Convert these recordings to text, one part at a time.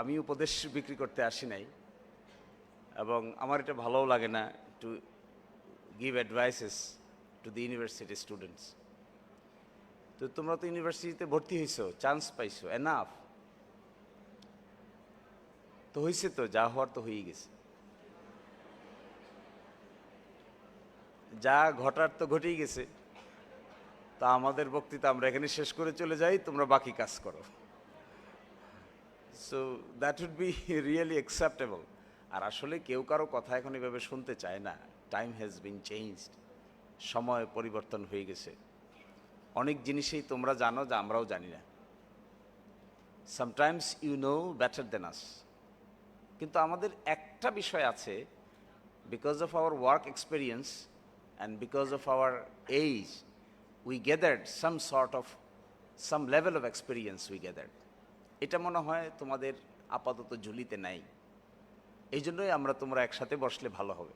আমি উপদেশ বিক্রি করতে আসি নাই এবং আমার এটা ভালোও লাগে না to give advices to the university students তো তোমরা তো ইউনিভার্সিটিতে ভর্তি হয়েছো চান্স পাইছো এনাফ তো হয়েছে তো, যা হওয়ার তো হয়েই গেছে। যা ঘটার তো ঘটেই গেছে। তা আমাদের বক্তৃতা আমরা এখানে শেষ করে চলে যাই, তোমরা বাকি কাজ করো। So that would be really acceptable আর আসলে কেউ কারও কথা এখন এভাবে শুনতে চায় না। টাইম হ্যাজ বিন চেঞ্জড সময় পরিবর্তন হয়ে গেছে। অনেক জিনিসেই তোমরা জানো যা আমরাও জানি না। Sometimes you know better than us কিন্তু আমাদের একটা বিষয় আছে। Because of our work experience and because of our age we gathered some sort of some level of experience we gathered এটা মনে হয় তোমাদের আপাতত ঝুলিতে নাই। এই জন্যই আমরা তোমরা একসাথে বসলে ভালো হবে।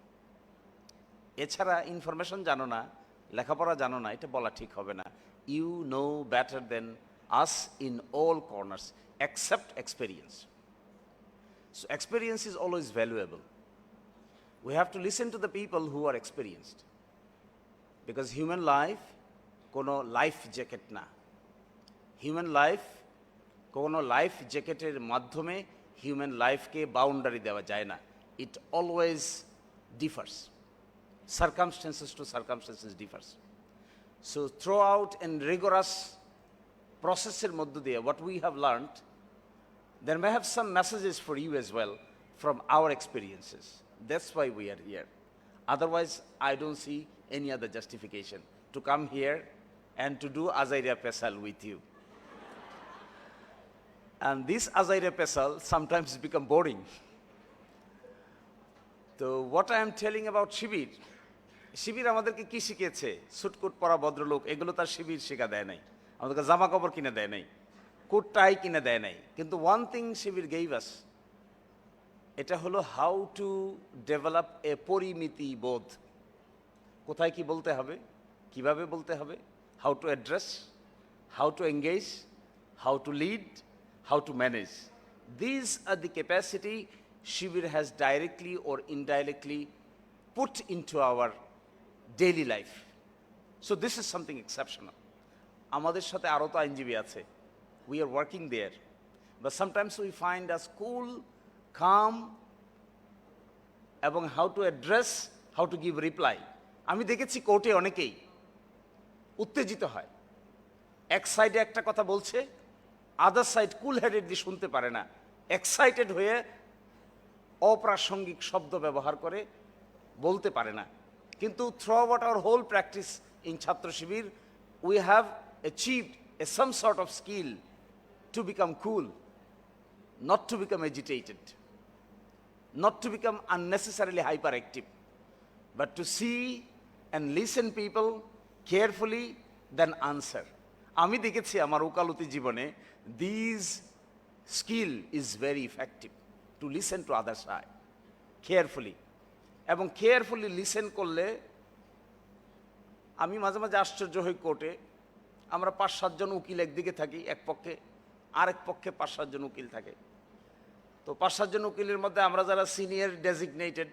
এছাড়া ইনফরমেশন জানো না, লেখাপড়া জানো না, এটা বলা ঠিক হবে না। You know better than us in all corners accept experience so experience is always valuable We have to listen to the people who are experienced. Because human life কোনো লাইফ জ্যাকেট না। হিউম্যান লাইফ কোনো life জ্যাকেটের মাধ্যমে human লাইফকে boundary দেওয়া যায় না it always differs circumstances to circumstances differs so throughout and rigorous প্রসেসের মধ্য দিয়ে what we have learned there may have some messages for you as well from our experiences. That's why we are here. Otherwise, I don't see any other justification to come here and to do Azairia Pesal with you. And this Azairia Pesal sometimes become boring. So, what I am telling about Shibir Shibir আমাদেরকে কি শিখিয়েছে? সুটকুট পরা ভদ্রলোক, এগুলো তার শিবির শেখা দেয় নাই। আমাদেরকে জামা কাপড় কিনে দেয় নাই। কোট টাই কিনে দেয় নাই। কিন্তু ওয়ান থিং শিবির গেইভাস এটা হলো হাউ টু ডেভেলপ এ পরিমিতি বোধ। কোথায় কি বলতে হবে? কীভাবে বলতে হবে? How to address how to engage how to lead to manage this are the capacity Shibir has directly or indirectly put into our daily life so this is something exceptional আমাদের সাথে আরও তো আইনজীবী আছে। We are working there. But sometimes we find us cool, calm, এবং how to address how to give reply আমি দেখেছি কোর্টে অনেকেই উত্তেজিত হয়। এক সাইডে একটা কথা বলছে আদার সাইড কুল হেডেডলি শুনতে পারে না এক্সাইটেড হয়ে অপ্রাসঙ্গিক শব্দ ব্যবহার করে বলতে পারে না। কিন্তু throughout our whole practice in Chhatra Shibir we have achieved a some sort of skill to become cool not to become agitated not to become unnecessarily hyper active but to see and listen people carefully then answer আমি দেখেছি আমার ওকালতি জীবনে these skill is very effective to listen to others side carefully এবং carefully listen করলে আমি মাঝে মাঝে আশ্চর্য হই কোর্টে, আমরা পাঁচ সাতজন উকিল একদিকে থাকি, এক পক্ষে, আরেক পক্ষে পাঁচ সাতজন উকিল থাকে। তো পাঁচ সাতজন উকিলের মধ্যে আমরা যারা সিনিয়র ডেজিগনেটেড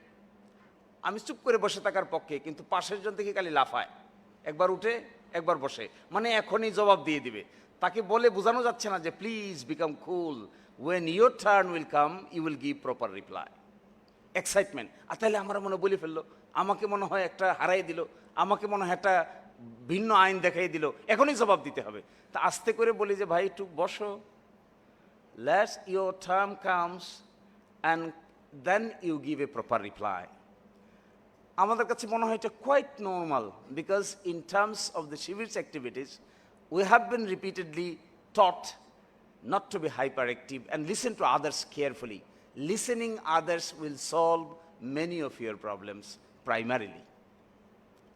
আমি চুপ করে বসে থাকার পক্ষে, কিন্তু পাশের জন থেকে খালি লাফায়। একবার উঠে একবার বসে মানে এখনই জবাব দিয়ে দিবে। তাকে বলে বোঝানো যাচ্ছে না যে please become cool when your turn will come you will give proper reply excitement আর তাহলে আমরা মনে বলে ফেলল। আমাকে মনে হয় একটা হারাই দিল। আমাকে মনে হয় একটা ভিন্ন আইন দেখাই দিল। এখনই জবাব দিতে হবে। তা আস্তে করে বলি যে, ভাই, একটু বসো। Let's your term comes and then you give a proper reply আমাদের কাছে মনে হয় এটা quite normal because in terms of the Shibir's activities we have been repeatedly taught not to be hyperactive and listen to others carefully. Listening others will solve many of your problems primarily.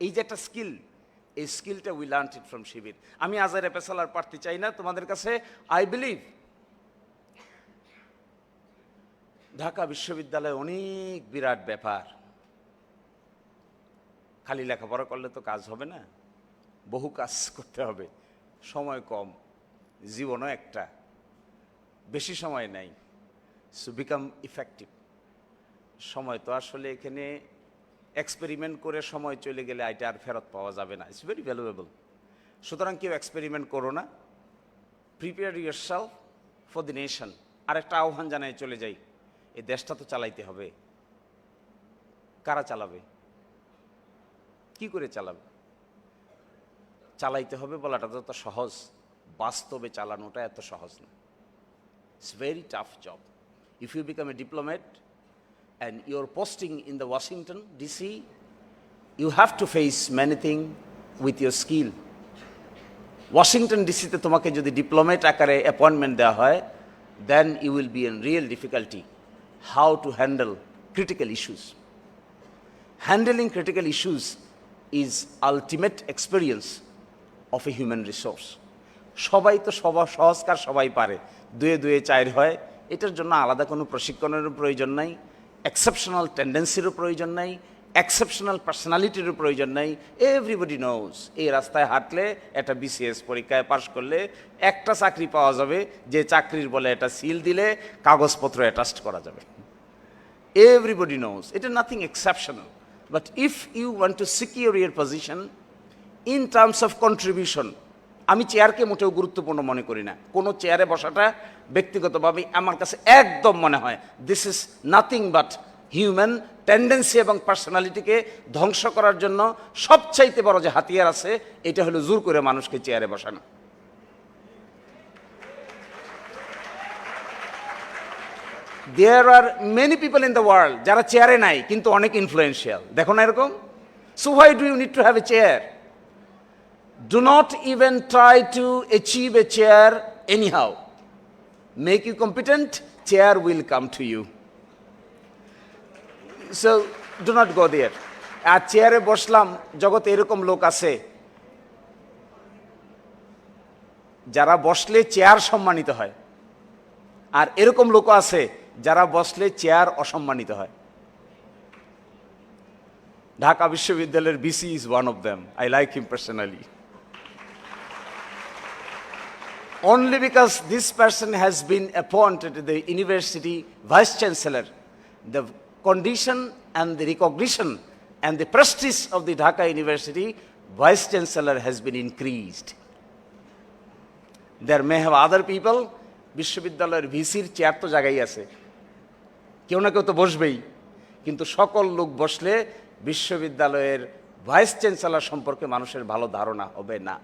এই যে একটা skill এই স্কিলটা we learn it from Shibir আমি আজারে পেশালার পারতে চাই না, তোমাদের কাছে আই বিলিভ ঢাকা বিশ্ববিদ্যালয় অনেক বিরাট ব্যাপার খালি লেখাপড়া করলে তো কাজ হবে না। বহু কাজ করতে হবে। সময় কম, জীবনও একটা। বেশি সময় নাই। সো বিকাম ইফেক্টিভ সময় তো আসলে এখানে এক্সপেরিমেন্ট করে সময় চলে গেলে এটা আর ফেরত পাওয়া যাবে না। ইটস ভেরি ভ্যালুয়েবল সুতরাং কেউ এক্সপেরিমেন্ট করো না। Prepare yourself for the nation আর একটা আহ্বান জানায় চলে যাই। এই দেশটা তো চালাইতে হবে। কারা চালাবে? কি করে চালাবে? চালাইতে হবে বলাটা তো এত সহজ। বাস্তবে চালানোটা এত সহজ না। It's very tough job if you become a diplomat and you're posting in the Washington, D.C., you have to face many things with your skill Washington ডিসিতে তোমাকে যদি ডিপ্লোমেট আকারে অ্যাপয়েন্টমেন্ট দেওয়া হয় then you will be in real difficulty how to handle critical issues handling critical issues is ultimate experience of a human resource সবাই তো সবা সহজকার সবাই পারে। দুয়ে দুয়ে চার হয়। এটার জন্য আলাদা কোনো প্রশিক্ষণেরও প্রয়োজন নাই। এক্সেপশনাল টেন্ডেন্সিরও প্রয়োজন নাই। এক্সেপশনাল পার্সোনালিটিরও প্রয়োজন নাই। এভরিবডি নোজ এই রাস্তায় হাঁটলে একটা বিসিএস পরীক্ষায় পাশ করলে একটা চাকরি পাওয়া যাবে। যে চাকরির বলে এটা সিল দিলে কাগজপত্র অ্যাটাস্ট করা যাবে। Knows it is nothing exceptional but if you want to secure your position, in terms of contribution, আমি চেয়ারকে মোটেও গুরুত্বপূর্ণ মনে করি না। কোনো চেয়ারে বসাটা ব্যক্তিগতভাবে আমার কাছে একদম মনে হয় this is nothing but human tendency এবং পার্সোনালিটিকে ধ্বংস করার জন্য সবচাইতে বড় যে হাতিয়ার আছে, এটা হলো জোর করে মানুষকে চেয়ারে বসানো। There are many people in the world যারা চেয়ারে নাই, কিন্তু অনেক ইনফ্লুয়েন্সিয়াল দেখো না এরকম? So why do you need to have a chair do not even try to achieve a chair anyhow make you competent chair will come to you so do not go there are চেয়ারে বসলাম, জগতে এরকম লোক আছে। যারা বসলে chair সম্মানিত হয়। আর এরকম লোক আছে যারা বসলে চেয়ার অসম্মানিত হয় ঢাকা বিশ্ববিদ্যালয়ের VC is one of them I like him personally only because this person has been appointed the university vice chancellor the condition and the recognition and the prestige of the dhaka university vice chancellor has been increased there may have other people বিশ্ববিদ্যালয়ের ভিসির chair তো জায়গায় আছে কেউ না কেউ তো বসবেই। কিন্তু সকল লোক বসলে বিশ্ববিদ্যালয়ের ভাইস চ্যান্সেলর সম্পর্কে মানুষের ভালো ধারণা হবে না।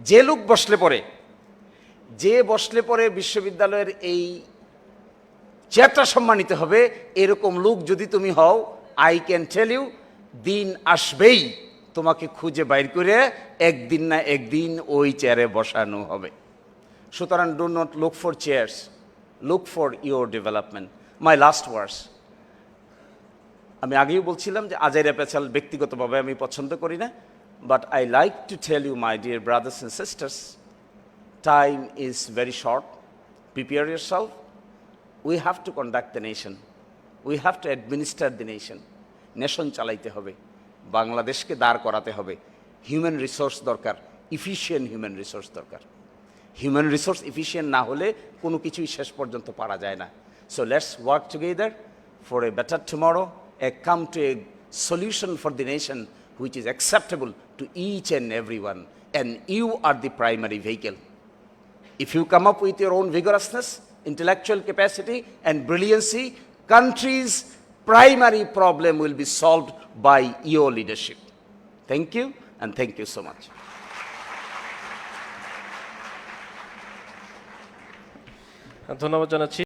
যে লোক বসলে পরে, যে বসলে পরে বিশ্ববিদ্যালয়ের এই চেয়ারটা সম্মানিত হবে, এরকম লোক যদি তুমি হও আই ক্যান টেল ইউ দিন আসবেই। তোমাকে খুঁজে বাইর করে একদিন না একদিন ওই চেয়ারে বসানো হবে। সুতরাং do not look for chairs look for your development my last words আমি আগেও বলছিলাম যে আজাইরা পেছাল ব্যক্তিগতভাবে আমি পছন্দ করি না but I like to tell you my dear brothers and sisters time is very short prepare yourself we have to conduct the nation we have to administer the nation nation চালাইতে হবে। বাংলাদেশকে দাঁড় করাতে হবে। হিউম্যান রিসোর্স দরকার। Efficient human resource দরকার। Human resource efficient না হলে কোনো কিছুই শেষ পর্যন্ত পারা যায় না so let's work together for a better tomorrow a come to a solution for the nation which is acceptable to each and everyone and you are the primary vehicle if you come up with your own vigorousness, intellectual capacity, and brilliancy, country's primary problem will be solved by your leadership. Thank you, and thank you so much. ধন্যবাদ জানাচ্ছি।